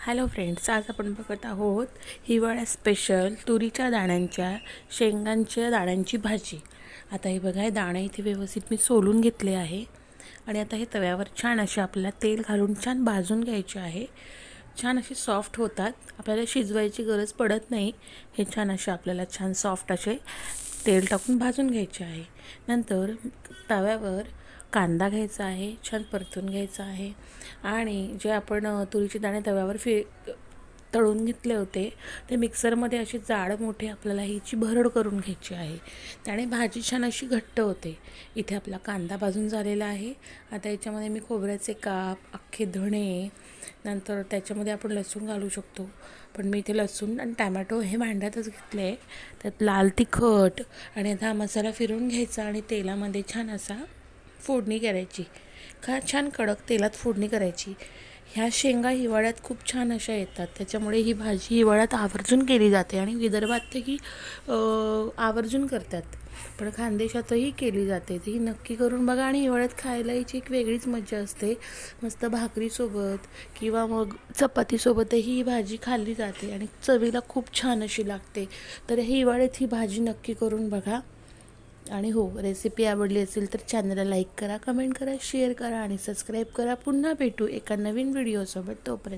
Hello friends आज आपण बघत आहोत हिवाळ्या स्पेशल तुरीच्या दाण्यांच्या शेंगांच्या दाण्यांची भाजी. आता हे बघा हे दाणे इथे व्यवस्थित मी सोलून घेतले आहे. आणि आता हे तव्यावर छान असे आपल्याला तेल घालून छान भाजून घ्यायचे आहे. छान असे सॉफ्ट होतात. आपल्याला शिजवायची गरज पडत नाही. हे छान असे आपल्याला छान सॉफ्ट असे तेल टाकून भाजून घ्यायचे आहे. नंतर तव्यावर कांदा घ्यायचा आहे छान परतून घ्यायचा आहे आणि जे आपण तुरीचे दाणे तव्यावर फि तळून घेतले होते ते मिक्सरमध्ये असे जाड मोठे आपल्याला ह्याची भरड करून घ्यायची आहे. त्याने भाजी छान अशी घट्ट होते. इथे आपला कांदा भाजून झालेला आहे. आता याच्यामध्ये मी खोबऱ्याचे काप अख्खे धणे नंतर त्याच्यामध्ये आपण लसूण घालू शकतो. पण मी इथे लसूण आणि टॅमॅटो हे भांड्यातच घेतले आहे त्यात लाल तिखट आणि आता मसाला फिरवून घ्यायचा आणि तेलामध्ये छान असा फोडणी करायची. का छान कडक तेलात फोडणी करायची. ह्या शेंगा हिवाळ्यात खूप छान अशा येतात. त्याच्यामुळे ही भाजी हिवाळ्यात आवर्जून केली जाते आणि विदर्भात तर ही आवर्जून करतात. पण खानदेशातही केली जाते. तर ही नक्की करून बघा आणि हिवाळ्यात खायला हिची एक वेगळीच मजा असते. मस्त भाकरीसोबत किंवा मग चपातीसोबतही ही भाजी खाल्ली जाते आणि चवीला खूप छान अशी लागते. तर हिवाळ्यात ही भाजी नक्की करून बघा. आणि हो रेसिपी आवडली असेल तर चॅनलला लाईक करा कमेंट करा शेअर करा आणि सबस्क्राईब करा. पुन्हा भेटू एका नवीन व्हिडिओसोबत तोपर्यंत